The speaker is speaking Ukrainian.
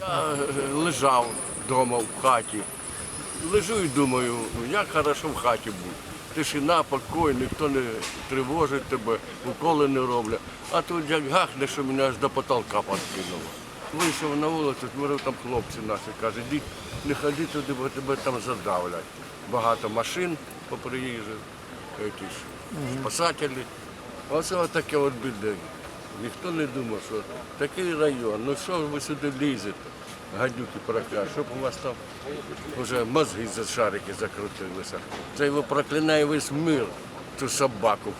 Я е, лежав вдома в хаті. Лежу і думаю, ну, як хорошо в хаті бути. Тишина, покой, ніхто не тривожить тебе, уколи не роблять. А тут як гахне, що мене аж до потолка підкинуло. Вийшов на вулицю, говорив, там хлопці наші кажуть, іди, не ходи туди, бо тебе там задавлять. Багато машин поприїжджав, спасателі. Оце таке от біде. Ніхто не думав, що такий район, ну що ви сюди лізете, гадюки прокляли, щоб у вас там вже мозги за шарики закрутилися. Це його проклинає весь мир, цю собаку